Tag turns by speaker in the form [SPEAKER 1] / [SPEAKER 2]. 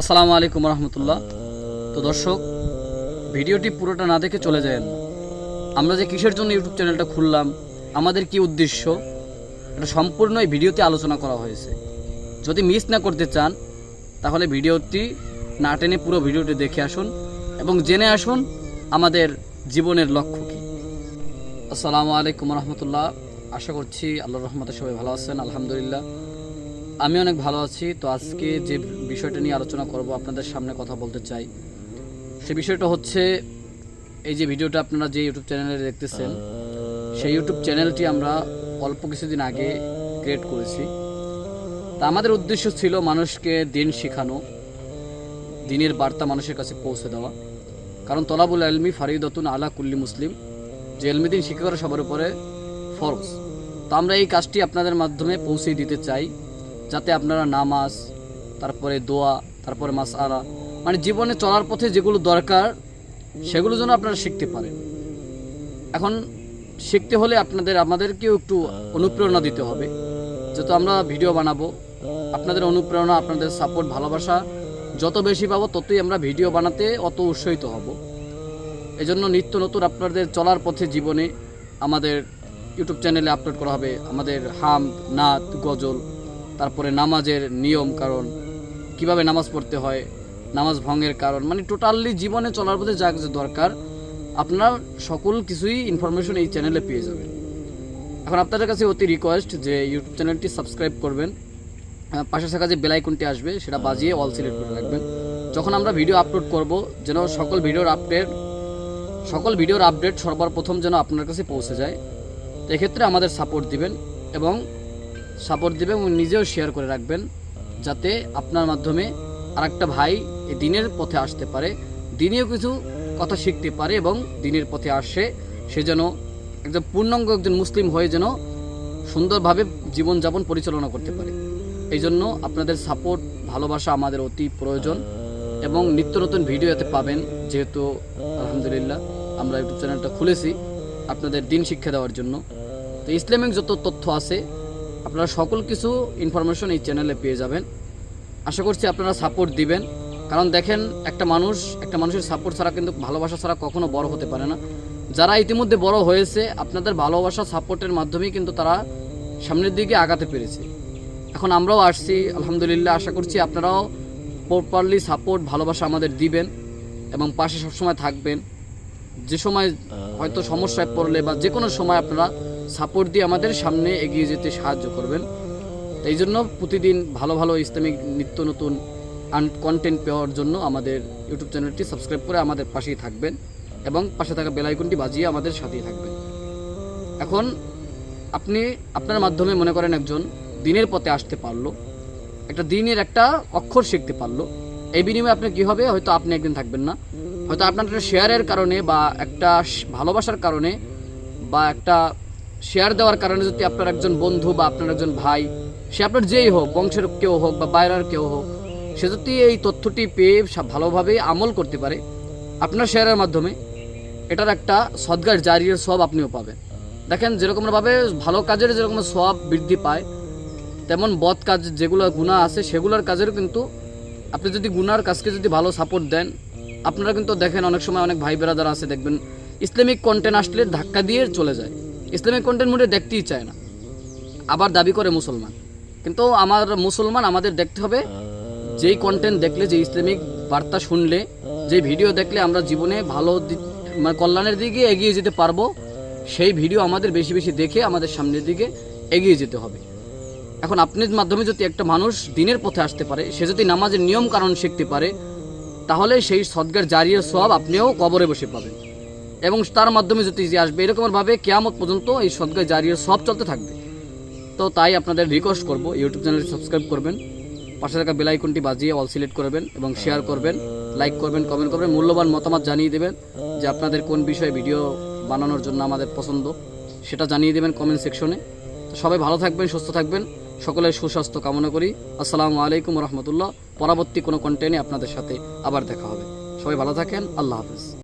[SPEAKER 1] আসসালামু আলাইকুম রহমতুল্লাহ। তো দর্শক, ভিডিওটি পুরোটা না দেখে চলে যায় আমরা যে কিসের জন্য ইউটিউব চ্যানেলটা খুললাম, আমাদের কি উদ্দেশ্য, এটা সম্পূর্ণ এই ভিডিওতে আলোচনা করা হয়েছে। যদি মিস না করতে চান, তাহলে ভিডিওটি না টেনে পুরো ভিডিওটি দেখে আসুন এবং জেনে আসুন আমাদের জীবনের লক্ষ্য কী। আসসালামু আলাইকুম রহমতুল্লাহ। আশা করছি আল্লাহর রহমতে সবাই ভালো আছেন, আলহামদুলিল্লাহ। আমি অনেক ভালো আছি, তো আজকে যে বিষয়টা নিয়ে আলোচনা করব, আপনাদের সামনে কথা বলতে চাই। সে বিষয়টা হচ্ছে, এই যে ভিডিওটা আপনারা যে ইউটিউব চ্যানেলে দেখতেছেন, সেই ইউটিউব চ্যানেলটি আমরা অল্প কিছুদিন আগে ক্রিয়েট করেছি। তা আমাদের উদ্দেশ্য ছিল মানুষকে দিন শেখানো, দিনের বার্তা মানুষের কাছে পৌঁছে দেওয়া। কারণ তলাবুল আলমি ফারিদতুন আলা কুল্লি মুসলিম, যে এলমিদিন শিক্ষা করা সবার উপরে ফরজ। তো আমরা এই কাজটি আপনাদের মাধ্যমে পৌঁছে দিতে চাই। যাতে আপনারা নামাজ, তারপরে দোয়া, তারপরে মাস আলা মানে জীবনে চলার পথে যেগুলো দরকার, সেগুলো যেন আপনারা শিখতে পারেন। এখন শিখতে হলে আপনাদের, আমাদেরকেও একটু অনুপ্রেরণা দিতে হবে। যেহেতু আমরা ভিডিও বানাবো, আপনাদের অনুপ্রেরণা, আপনাদের সাপোর্ট ভালোবাসা, যত বেশি পাবো ততই আমরা ভিডিও বানাতে অত উৎসাহিত হব। এজন্য নিত্য নতুন আপনাদের চলার পথে জীবনে আমাদের ইউটিউব চ্যানেলে আপলোড করা হবে। আমাদের হাম নাত, গজল তারপরে নামাজের নিয়ম কারণ, কীভাবে নামাজ পড়তে হয়, নামাজ ভঙ্গের কারণ মানে টোটালি জীবনে চলার পথে যা কিছু দরকার, আপনার সকল কিছুই ইনফরমেশন এই চ্যানেলে পেয়ে যাবেন। এখন আপনাদের কাছে অতি রিকোয়েস্ট যে ইউটিউব চ্যানেলটি সাবস্ক্রাইব করবেন। পাশে থাকা যে বেলাইকনটি আসবে, সেটা বাজিয়ে অল সিলেক্ট করে রাখবেন। যখন আমরা ভিডিও আপলোড করব, যেন সকল ভিডিওর আপডেট সকল ভিডিওর আপডেট সবার প্রথম যেন আপনার কাছে পৌঁছে যায় তো এক্ষেত্রে আমাদের সাপোর্ট দিবেন এবং সাপোর্ট দিবেন এবং নিজেও শেয়ার করে রাখবেন যাতে আপনার মাধ্যমে আর একটা ভাই দিনের পথে আসতে পারে, দিনেও কিছু কথা শিখতে পারে এবং দিনের পথে আসে। সে যেন একজন পূর্ণাঙ্গ একজন মুসলিম হয়ে যেন সুন্দরভাবে জীবনযাপন পরিচালনা করতে পারে। এই জন্য আপনাদের সাপোর্ট ভালোবাসা আমাদের অতি প্রয়োজন এবং নিত্য নতুন ভিডিও এতে পাবেন। যেহেতু আলহামদুলিল্লাহ আমরা ইউটিউব চ্যানেলটা খুলেছি আপনাদের দিন শিক্ষা দেওয়ার জন্য। তো ইসলামিক যত তথ্য আছে আপনারা সকল কিছু ইনফরমেশন এই চ্যানেলে পেয়ে যাবেন। আশা করছি আপনারা সাপোর্ট দিবেন। কারণ দেখেন, একটা মানুষ, একটা মানুষের সাপোর্ট ছাড়া কিন্তু ভালোবাসা ছাড়া কখনো বড় হতে পারে না। যারা ইতিমধ্যে বড় হয়েছে, আপনাদের ভালোবাসা সাপোর্টের মাধ্যমেই কিন্তু তারা সামনের দিকে আগাতে পেরেছে। এখন আমরাও আসছি, আলহামদুলিল্লাহ, আশা করছি আপনারাও প্রপারলি সাপোর্ট ভালোবাসা আমাদের দিবেন এবং পাশে সবসময় থাকবেন। যে সময় হয়তো সমস্যায় পড়লে বা যে কোনো সময় আপনারা সাপোর্ট দিয়ে আমাদের সামনে এগিয়ে যেতে সাহায্য করবেন। এই জন্য প্রতিদিন ভালো ভালো ইসলামিক নিত্য নতুন কন্টেন্ট পাওয়ার জন্য আমাদের ইউটিউব চ্যানেলটি সাবস্ক্রাইব করে আমাদের পাশেই থাকবেন এবং পাশে থাকা বেলাইকনটি বাজিয়ে আমাদের সাথেই থাকবেন। এখন আপনি, আপনার মাধ্যমে মনে করেন একজন দিনের পথে আসতে পারল, একটা দিনের একটা অক্ষর শিখতে পারল। এই বিনিময়ে আপনি কী হবে? হয়তো আপনি একদিন থাকবেন না। হয়তো আপনার শেয়ারের কারণে বা একটা ভালোবাসার কারণে বা একটা শেয়ার দেওয়ার কারণে যদি আপনার একজন বন্ধু বা আপনার একজন ভাই, সে আপনার যেই হোক, বংশের কেউ হোক বা বাইরের কেউ হোক, সে যদি এই তথ্যটি পেয়ে ভালোভাবে আমল করতে পারে, আপনার শেয়ারের মাধ্যমে, এটার একটা সদগার জারির সব আপনিও পাবেন। দেখেন, যেরকমভাবে ভালো কাজের যেরকম সব বৃদ্ধি পায়, তেমন বদ কাজ যেগুলো গুণা আছে, সেগুলোর কাজেরও কিন্তু আপনি যদি গুনার কাজকে যদি ভালো সাপোর্ট দেন, আপনারা কিন্তু দেখেন অনেক সময় অনেক ভাই বেরাদার আছে, দেখবেন ইসলামিক কন্টেন্ট আসলে ধাক্কা দিয়ে চলে যায়। ইসলামিক কন্টেন্ট মোটে দেখতেই চায় না। আবার দাবি করে মুসলমান। কিন্তু আমার মুসলমান আমাদের দেখতে হবে, যেই কন্টেন্ট দেখলে যে ইসলামিক বার্তা শুনলে যে ভিডিও দেখলে আমরা জীবনে ভালো মানে কল্যাণের দিকে এগিয়ে যেতে পারব, সেই ভিডিও আমাদের বেশি বেশি দেখে আমাদের সামনের দিকে এগিয়ে যেতে হবে। এখন আপনার মাধ্যমে যদি একটা মানুষ দিনের পথে আসতে পারে, সে যদি নামাজের নিয়ম কারণ শিখতে পারে, তাহলে সেই সদগার জারিয়ে সব আপনিও কবরে বসে পাবেন। এবং তার মাধ্যমে যদি আসবে এরকমভাবে কেয়ামত পর্যন্ত এই সদগার জারিয়ে সব চলতে থাকবে। তো তাই আপনাদের রিকোয়েস্ট করব ইউটিউব চ্যানেলটি সাবস্ক্রাইব করবেন, পাশে থাকা বেল আইকনটি বাজিয়ে অল সিলেক্ট করবেন এবং শেয়ার করবেন লাইক করবেন কমেন্ট করবেন, মূল্যবান মতামত জানিয়ে দেবেন যে আপনাদের কোন বিষয়ে ভিডিও বানানোর জন্য আমাদের পছন্দ, সেটা জানিয়ে দেবেন কমেন্ট সেকশনে সবাই ভালো থাকবেন, সুস্থ থাকবেন, সকলের সুস্বাস্থ্য কামনা করি। আসসালামু আলাইকুম রহমতুল্লাহ। পরবর্তী কোনো কন্টেন্টে আপনাদের সাথে আবার দেখা হবে। সবাই ভালো থাকেন, আল্লাহ হাফেজ।